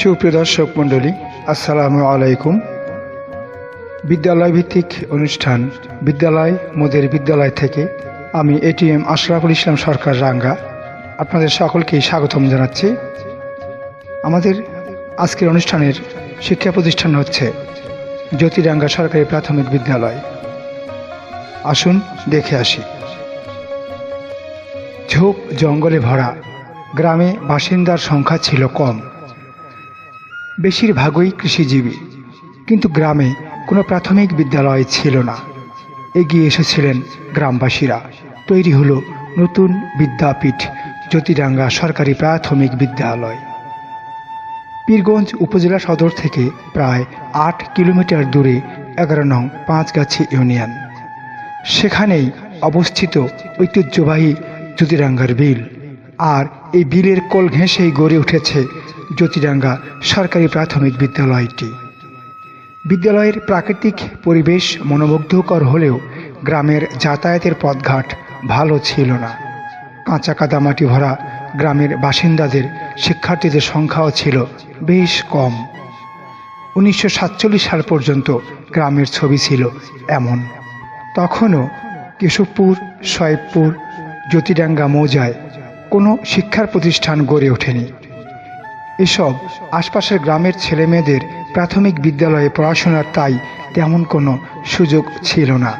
সুপ্রিয় দর্শক মণ্ডলী আসসালামু আলাইকুম। বিদ্যালয় ভিত্তিক অনুষ্ঠান বিদ্যালয় মোদের বিদ্যালয় থেকে আমি এটিএম আশরাফুল ইসলাম সরকার, রাঙ্গা। আপনাদের সকলকেই স্বাগতম জানাচ্ছি। আমাদের আজকের অনুষ্ঠানের শিক্ষা প্রতিষ্ঠান হচ্ছে জ্যোতিরাঙ্গা সরকারি প্রাথমিক বিদ্যালয়। আসুন, দেখে আসি। ঝোপ জঙ্গলে ভরা গ্রামে বাসিন্দার সংখ্যা ছিল কম। বেশিরভাগই কৃষিজীবী, কিন্তু গ্রামে কোনো প্রাথমিক বিদ্যালয় ছিল না। এগিয়ে এসেছিলেন গ্রামবাসীরা। তৈরি হলো নতুন বিদ্যাপীঠ, জ্যোতিডাঙ্গা সরকারি প্রাথমিক বিদ্যালয়। পীরগঞ্জ উপজেলা সদর থেকে প্রায় আট কিলোমিটার দূরে এগারো নং পাঁচগাছি ইউনিয়ন। সেখানেই অবস্থিত ঐতিহ্যবাহী জ্যোতিরাঙ্গার বিল। আর এই বিলের কোল ঘেঁষেই গড়ে উঠেছে জ্যোতিরাঙ্গা সরকারি প্রাথমিক বিদ্যালয়টি। বিদ্যালয়ের প্রাকৃতিক পরিবেশ মনোমুগ্ধকর হলেও গ্রামের যাতায়াতের পথঘাট ভালো ছিল না। কাঁচা কাদামাটি ভরা গ্রামের বাসিন্দাদের শিক্ষার্থীদের সংখ্যাও ছিল বেশ কম। উনিশশো সাতচল্লিশ সাল পর্যন্ত গ্রামের ছবি ছিল এমন। তখনও কেশবপুর সয়েবপুর জ্যোতিডাঙ্গা মৌজায় কোনো শিক্ষার প্রতিষ্ঠান গড়ে ওঠেনি। এসব আশপাশের গ্রামের ছেলেমেয়েদের প্রাথমিক বিদ্যালয়ে পড়াশোনার তাই তেমন কোনো সুযোগ ছিল না।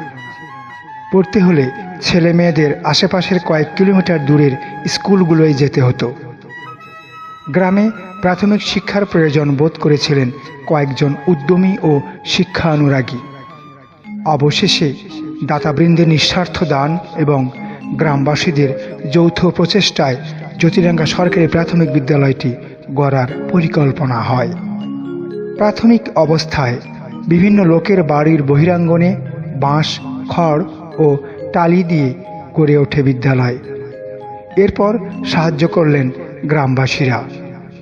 পড়তে হলে ছেলে মেয়েদের আশেপাশের কয়েক কিলোমিটার দূরের স্কুলগুলোয় যেতে হতো। গ্রামে প্রাথমিক শিক্ষার প্রয়োজন বোধ করেছিলেন কয়েকজন উদ্যমী ও শিক্ষা অনুরাগী। অবশেষে দাতাবৃন্দের নিঃস্বার্থ দান এবং গ্রামবাসীদের যৌথ প্রচেষ্টায় জ্যোতিরাঙ্গা সরকারি প্রাথমিক বিদ্যালয়টি গড়ার পরিকল্পনা হয়। প্রাথমিক অবস্থায় বিভিন্ন লোকের বাড়ির বহিরাঙ্গনে বাঁশ, খড় ও টালি দিয়ে গড়ে ওঠে বিদ্যালয়। এরপর সাহায্য করলেন গ্রামবাসীরা।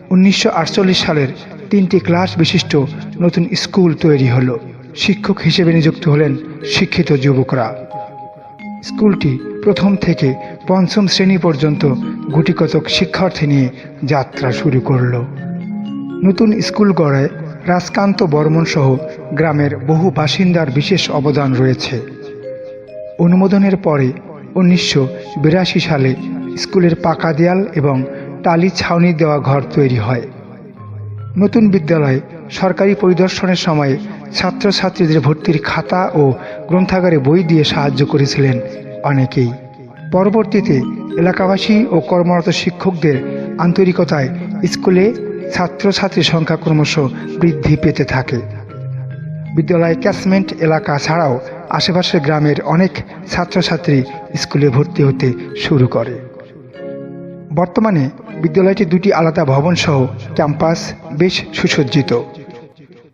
উনিশশো আটচল্লিশ সালের তিনটি ক্লাস বিশিষ্ট নতুন স্কুল তৈরি হলো। শিক্ষক হিসেবে নিযুক্ত হলেন শিক্ষিত যুবকরা। স্কুলটি প্রথম থেকে পঞ্চম শ্রেণি পর্যন্ত গুটিকতক শিক্ষার্থী নিয়ে যাত্রা শুরু করল। নতুন স্কুল গড়ায় রাজকান্ত বর্মন সহ গ্রামের বহু বাসিন্দার বিশেষ অবদান রয়েছে। অনুমোদনের পরে উনিশশো বিরাশি সালে স্কুলের পাকা দেয়াল এবং টালি ছাউনি দেওয়া ঘর তৈরি হয়। নতুন বিদ্যালয়ে সরকারি পরিদর্শনের সময় ছাত্রছাত্রীদের ভর্তির খাতা ও গ্রন্থাগারে বই দিয়ে সাহায্য করেছিলেন অনেকেই। পরবর্তীতে এলাকাবাসী ও কর্মরত শিক্ষকদের আন্তরিকতায় স্কুলে ছাত্রছাত্রীর সংখ্যা ক্রমশ বৃদ্ধি পেতে থাকে। বিদ্যালয় ক্যাসমেন্ট এলাকা ছাড়াও আশেপাশের গ্রামের অনেক ছাত্রছাত্রী স্কুলে ভর্তি হতে শুরু করে। বর্তমানে বিদ্যালয়টি দুটি আলাদা ভবন সহ ক্যাম্পাস বেশ সুসজ্জিত।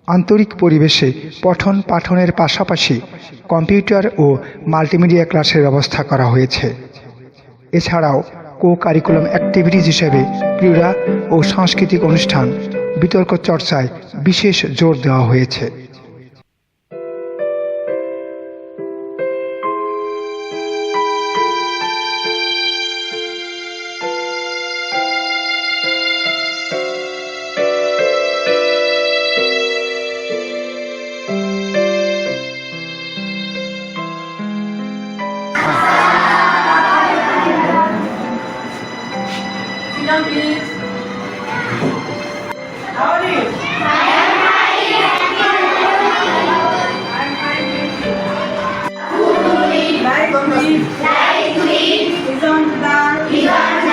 আন্তরিক পরিবেশে পঠন পাঠনের পাশাপাশি কম্পিউটার ও মাল্টিমিডিয়া ক্লাসের ব্যবস্থা করা হয়েছে। এছাড়াও কো কারিকুলাম অ্যাক্টিভিটিস হিসেবে ক্রীড়া ও সাংস্কৃতিক অনুষ্ঠান বিতর্ক চর্চায় বিশেষ জোর দেওয়া হয়েছে। How are you? Light green. Light green. Is on the. Is on the.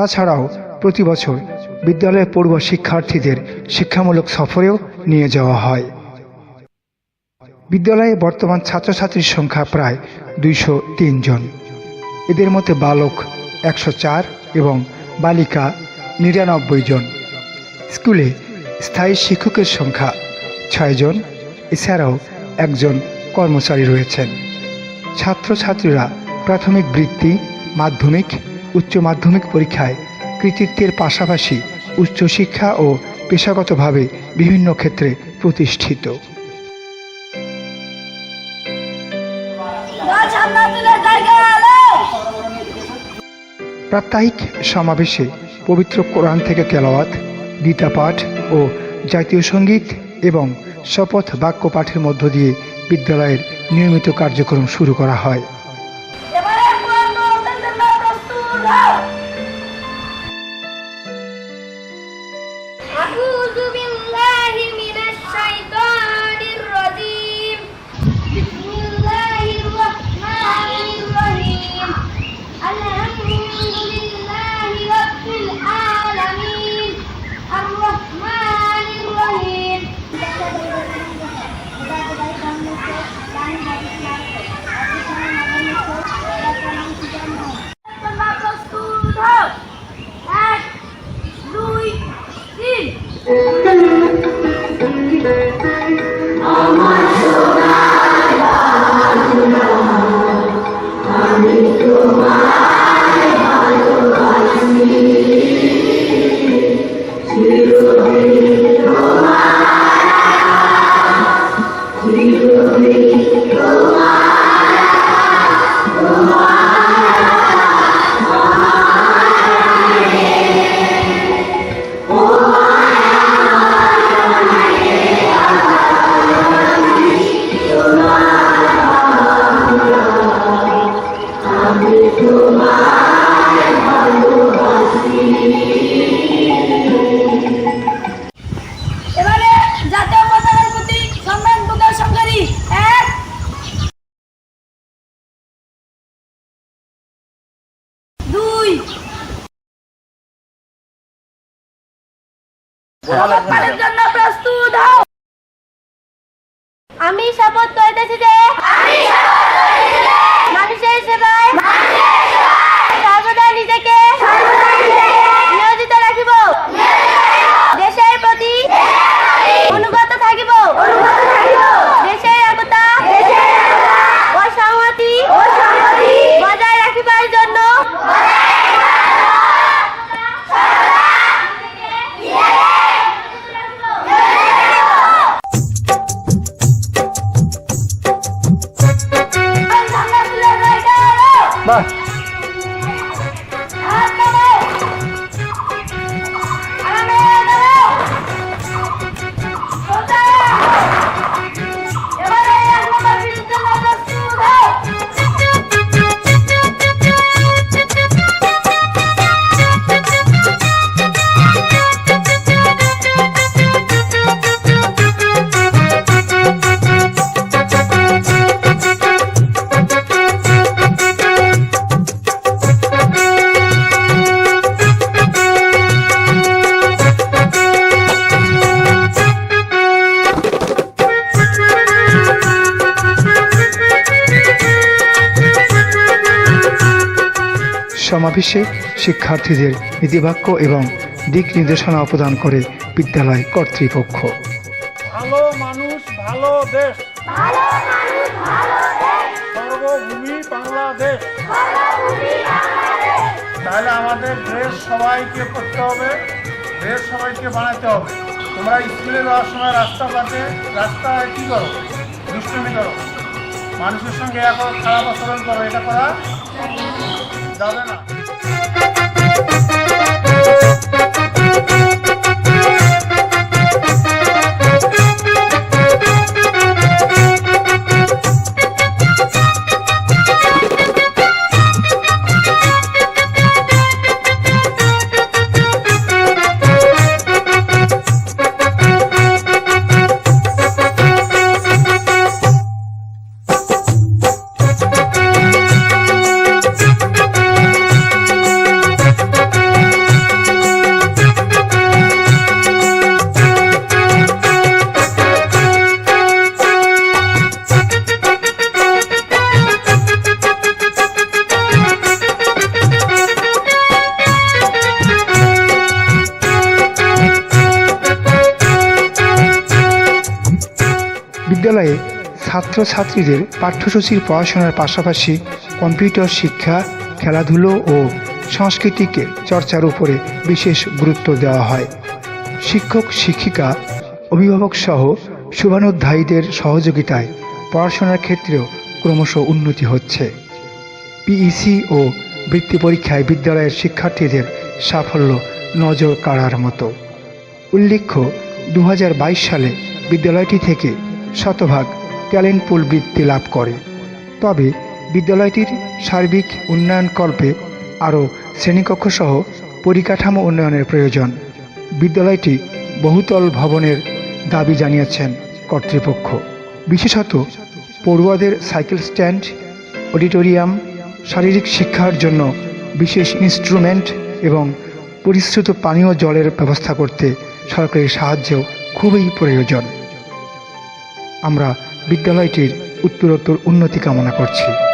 তাছাড়াও প্রতি বছর বিদ্যালয়ে পড়ুয়া শিক্ষার্থীদের শিক্ষামূলক সফরেও নিয়ে যাওয়া হয়। বিদ্যালয়ে বর্তমান ছাত্রছাত্রীর সংখ্যা প্রায় দুইশো জন। এদের মধ্যে বালক একশো চার এবং বালিকা নিরানব্বই জন। স্কুলে স্থায়ী শিক্ষকের সংখ্যা ছয়জন এছাড়াও একজন কর্মচারী রয়েছেন। ছাত্রছাত্রীরা প্রাথমিক বৃত্তি, মাধ্যমিক উচ্চ মাধ্যমিক পরীক্ষায় কৃতিত্বের পাশাপাশি উচ্চশিক্ষা ও পেশাগতভাবে বিভিন্ন ক্ষেত্রে প্রতিষ্ঠিত। প্রাত্যহিক সমাবেশে পবিত্র কোরআন থেকে তেলাওয়াত, গীতা পাঠ ও জাতীয় সংগীত এবং শপথ বাক্য পাঠের মধ্য দিয়ে বিদ্যালয়ের নিয়মিত কার্যক্রম শুরু করা হয়। Allah. জন্য প্রস্তুত হও। আমি শপথ করিতেছি যে মানুষের সেবায় সমাবেশে শিক্ষার্থীদের নীতিবাক্য এবং দিক নির্দেশনা প্রদান করে বিদ্যালয় কর্তৃপক্ষ। ভালো মানুষ, ভালো দেশ। সর্বভূমি বাংলাদেশ। তাহলে আমাদের দেশ সবাইকে করতে হবে, দেশ সবাইকে বানাতে হবে। তোমরা স্কুলে যাওয়ার সময় রাস্তা পাতে রাস্তায় কী করো? দুষ্টুমি করো। মানুষের সঙ্গে এখন খারাপ আচরণ করো, এটা করা যাবে না বিদ্যালয়ে ছাত্রছাত্রীদের পাঠ্যসূচির পড়াশোনার পাশাপাশি কম্পিউটার শিক্ষা, খেলাধুলো ও সংস্কৃতিকে চর্চার উপরে বিশেষ গুরুত্ব দেওয়া হয়। শিক্ষক, শিক্ষিকা, অভিভাবক সহ শুভানুধ্যায়ীদের সহযোগিতায় পড়াশোনার ক্ষেত্রেও ক্রমশ উন্নতি হচ্ছে। পিইসি ও বৃত্তি পরীক্ষায় বিদ্যালয়ের শিক্ষার্থীদের সাফল্য নজর কাড়ার মতো। উল্লেখ্য দু হাজার বাইশ সালে বিদ্যালয়টি থেকে শতভাগ ট্যালেন্ট পুল বৃত্তি লাভ করে। তবে বিদ্যালয়টির সার্বিক উন্নয়নকল্পে আরও শ্রেণীকক্ষ সহ পরিকাঠামো উন্নয়নের প্রয়োজন। বিদ্যালয়টি বহুতল ভবনের দাবি জানিয়েছেন কর্তৃপক্ষ। বিশেষত পড়ুয়াদের সাইকেল স্ট্যান্ড, অডিটোরিয়াম, শারীরিক শিক্ষার জন্য বিশেষ ইনস্ট্রুমেন্ট এবং পরিশ্রুত পানীয় জলের ব্যবস্থা করতে সরকারের সাহায্য খুবই প্রয়োজন। আমরা বিদ্যালয়টির উত্তরোত্তর উন্নতি কামনা করছি।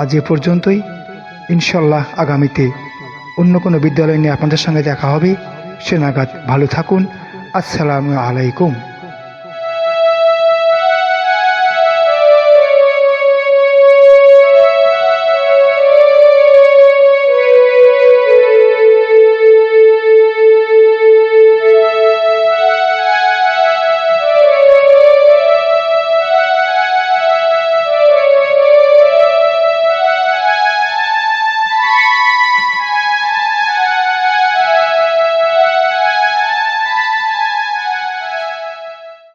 আজ এ পর্যন্তই। ইনশাল্লাহ আগামীতে অন্য কোনো বিদ্যালয় নিয়ে আপনাদের সঙ্গে দেখা হবে। সে নাগাদ ভালো থাকুন। আসসালামু আলাইকুম।